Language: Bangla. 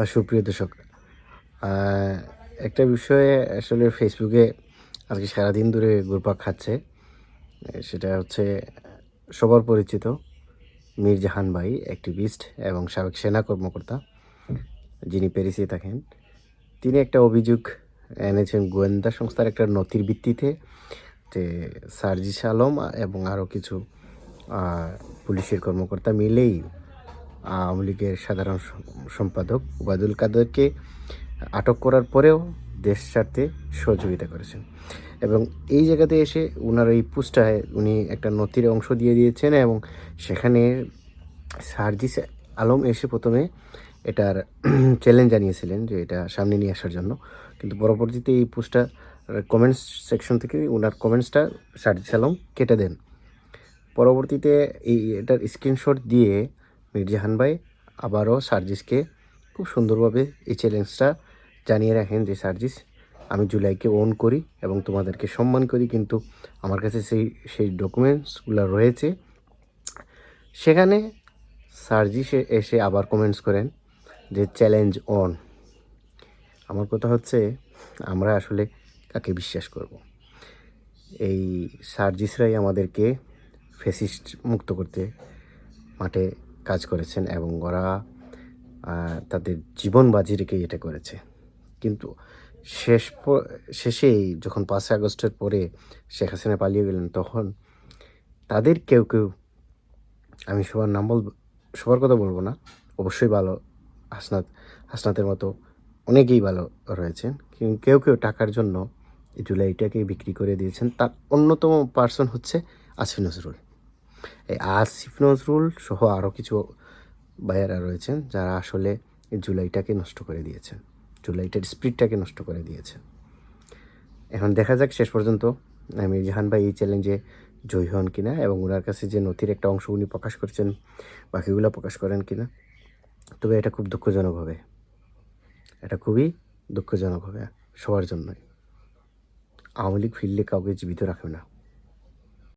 বা সুপ্রিয় দর্শক একটা বিষয়ে আসলে ফেসবুকে আজকে সারাদিন ধরে ঘুরপাক খাচ্ছে, সেটা হচ্ছে সবার পরিচিত মীর জাহান ভাই অ্যাক্টিভিস্ট এবং সাবেক সেনা কর্মকর্তা যিনি প্যারিসে থাকেন। তিনি একটা অভিযোগ এনেছেন গোয়েন্দা সংস্থার একটা নথির ভিত্তিতে যে সার্জিস আলম এবং আরও কিছু পুলিশের কর্মকর্তা মিলেই আওয়ামী লীগের সাধারণ সম্পাদক ওবায়দুল কাদেরকে আটক করার পরেও দেশ ছাড়তে সহযোগিতা করেছেন। এবং এই জায়গাতে এসে ওনার এই পুস্টায় উনি একটা নথির অংশ দিয়ে দিয়েছেন এবং সেখানে সার্জিস আলম এসে প্রথমে এটার চ্যালেঞ্জ জানিয়েছিলেন যে এটা সামনে নিয়ে আসার জন্য। কিন্তু পরবর্তীতে এই পোস্টটা কমেন্টস সেকশন থেকে ওনার কমেন্টসটা সার্জিস আলম কেটে দেন। পরবর্তীতে এই এটার স্ক্রিনশট দিয়ে মির্জাহান ভাই আবারও সার্জিসকে খুব সুন্দরভাবে এই চ্যালেঞ্জটা জানিয়ে রাখেন যে, সার্জিস, আমি জুলাইকে ওন করি এবং তোমাদেরকে সম্মান করি, কিন্তু আমার কাছে সেই সেই ডকুমেন্টসগুলো রয়েছে। সেখানে সার্জিস এসে আবার কমেন্টস করেন যে, চ্যালেঞ্জ অন আমার কথা হচ্ছে, আমরা আসলে কাকে বিশ্বাস করব? এই সার্জিসরাই আমাদেরকে ফেসিস্ট মুক্ত করতে মাঠে কাজ করেছেন এবং ওরা তাদের জীবন বাজি রেখে এটা করেছে। কিন্তু শেষ শেষেই যখন পাঁচই আগস্টের পরে শেখ হাসিনা পালিয়ে গেলেন, তখন তাদের কেউ কেউ, আমি সবার নাম বল সবার কথা বলব না, অবশ্যই ভালো হাসনাত, হাসনাতের মতো অনেকেই ভালো রয়েছেন। কেউ কেউ টাকার জন্য জুলাইটাকে বিক্রি করে দিয়েছেন। তার অন্যতম পার্সন হচ্ছে আসিফ নজরুল। এই আসিফ নজরুল সহ আরও কিছু ভাইয়ারা রয়েছেন যারা আসলে জুলাইটাকে নষ্ট করে দিয়েছেন। জুলাইটার স্পিডটাকে নষ্ট করে দিয়েছেন। এখন দেখা যাক শেষ পর্যন্ত। আমি জাহান ভাই এই চ্যালেঞ্জে জয়ী হন কিনা এবং ওনার কাছে যে নথির একটা অংশ উনি প্রকাশ করছেন, বাকিগুলো প্রকাশ করেন কিনা। তবে এটা খুব দুঃখজনক হবে। এটা খুবই দুঃখজনক হবে সবার জন্যই। আওয়ামী লীগ ফিরলে কাউকে জীবিত রাখবে না।